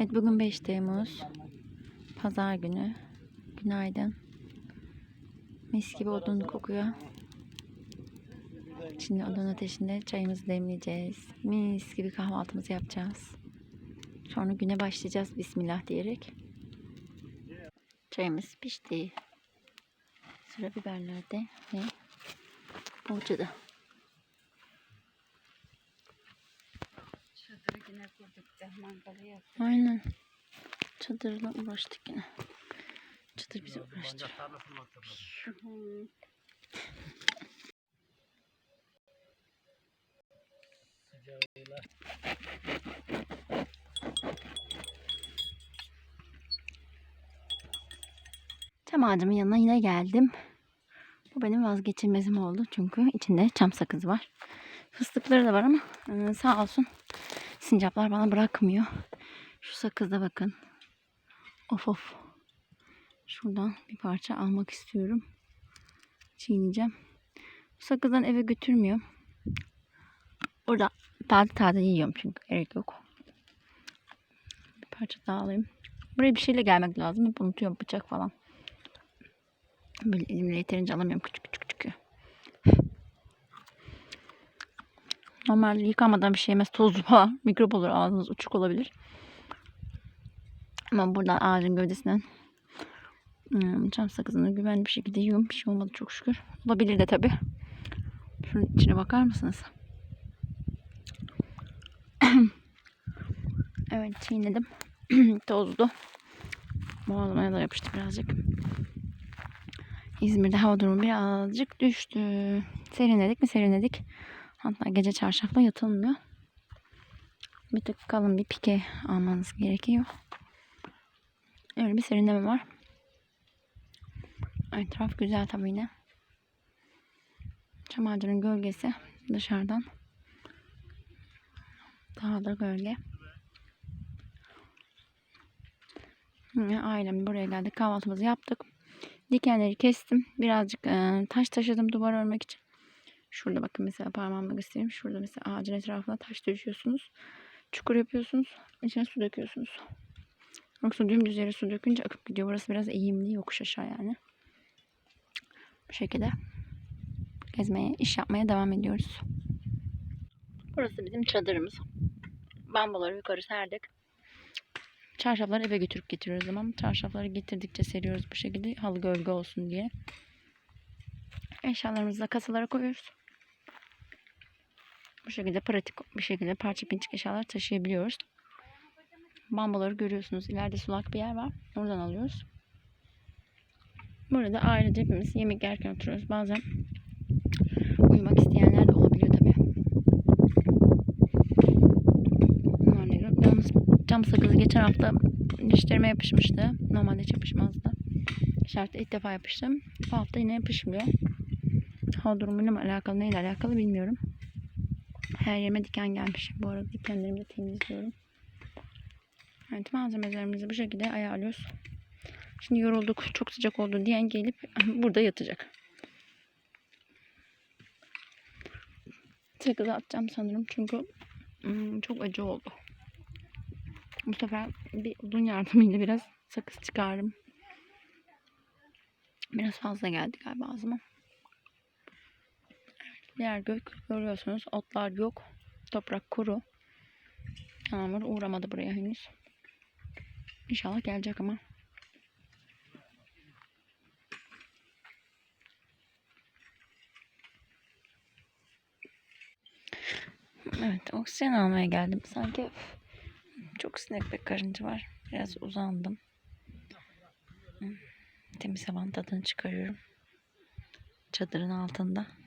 Evet bugün 5 Temmuz. Pazar günü. Günaydın. Mis gibi odun kokuyor. Şimdi odun ateşinde çayımızı demleyeceğiz. Mis gibi kahvaltımızı yapacağız. Sonra güne başlayacağız Bismillah diyerek. Çayımız pişti. Sıra biberlerde ve poğaçada. Çadırı yine kurduk da mangalı yaptık. Aynen. Çadırla uğraştık yine. Çadır bizi uğraştırıyor. Hı. Çam ağacımın yanına yine geldim. Bu benim vazgeçilmezim oldu. Çünkü içinde çam sakızı var. Fıstıkları da var ama e, sağ olsun sincaplar bana bırakmıyor. Şu sakızda bakın. Of of. Şuradan bir parça almak istiyorum. Çiğneyeceğim. Bu sakızdan eve götürmüyorum. Orada taze taze yiyorum çünkü gerek yok. Bir parça daha alayım. Buraya bir şeyle gelmek lazım. Hep unutuyorum bıçak falan. Böyle elimle yeterince alamıyorum küçük küçük küçük. Normal yıkamadan bir şey yemez tozlu falan. Mikrop olur ağzınız uçuk olabilir. Ama buradan ağacın gövdesinden hmm, çam sakızını güvenli bir şekilde yiyorum. Bir şey olmadı çok şükür. Olabilir de tabi. Şunun içine bakar mısınız? evet çiğnedim. Tozlu. Boğazıma da yapıştı birazcık. İzmir'de hava durumu birazcık düştü. Serinledik mi serinledik. Hatta gece çarşafla yatılmıyor. Bir tık kalın bir pike almanız gerekiyor. Öyle bir serinleme var. Etraf güzel tabii yine. Çam ağacının gölgesi dışarıdan. Daha da gölge. Ailem buraya geldik. Kahvaltımızı yaptık. Dikenleri kestim. Birazcık taş taşıdım duvar örmek için. Şurada bakın mesela parmağımla göstereyim. Şurada mesela ağacın etrafına taş düşüyorsunuz. Çukur yapıyorsunuz. İçine su döküyorsunuz. Yoksa dümdüz yere su dökünce akıp gidiyor. Burası biraz eğimli yokuş aşağı yani. Bu şekilde gezmeye, iş yapmaya devam ediyoruz. Burası bizim çadırımız. Bambaları yukarı serdik. Çarşafları eve götürüp getiriyoruz ama çarşafları getirdikçe seriyoruz bu şekilde halı gölge olsun diye. Eşyalarımızı da kasalara koyuyoruz. Bu şekilde pratik bir şekilde parça pinçik eşyalar taşıyabiliyoruz. Bambaları görüyorsunuz. İleride sulak bir yer var. Oradan alıyoruz. Burada ailece hepimiz yemek yerken oturuyoruz. Bazen uyumak isteyenler de olabiliyor tabii. Yalnız cam sakızı geçen hafta dişlerime yapışmıştı. Normalde hiç yapışmazdı. Şartta ilk defa yapıştım. Bu hafta yine yapışmıyor. Hava durumuyla mı alakalı neyle alakalı bilmiyorum. Her yerime diken gelmiş. Bu arada dikenlerimi de temizliyorum. Evet malzemelerimizi bu şekilde ayarlıyoruz. Şimdi yorulduk çok sıcak oldu diyen gelip burada yatacak. Sakızı atacağım sanırım çünkü hmm, çok acı oldu. Bu sefer bir odun yardımıyla biraz sakız çıkardım. Biraz fazla geldi galiba ağzıma. Diğer gök görüyorsunuz otlar yok. Toprak kuru. Yağmur uğramadı buraya henüz. İnşallah gelecek ama. Evet oksijen almaya geldim. Sanki çok sinek ve karınca var. Biraz uzandım. Temiz havanın tadını çıkarıyorum. Çadırın altında.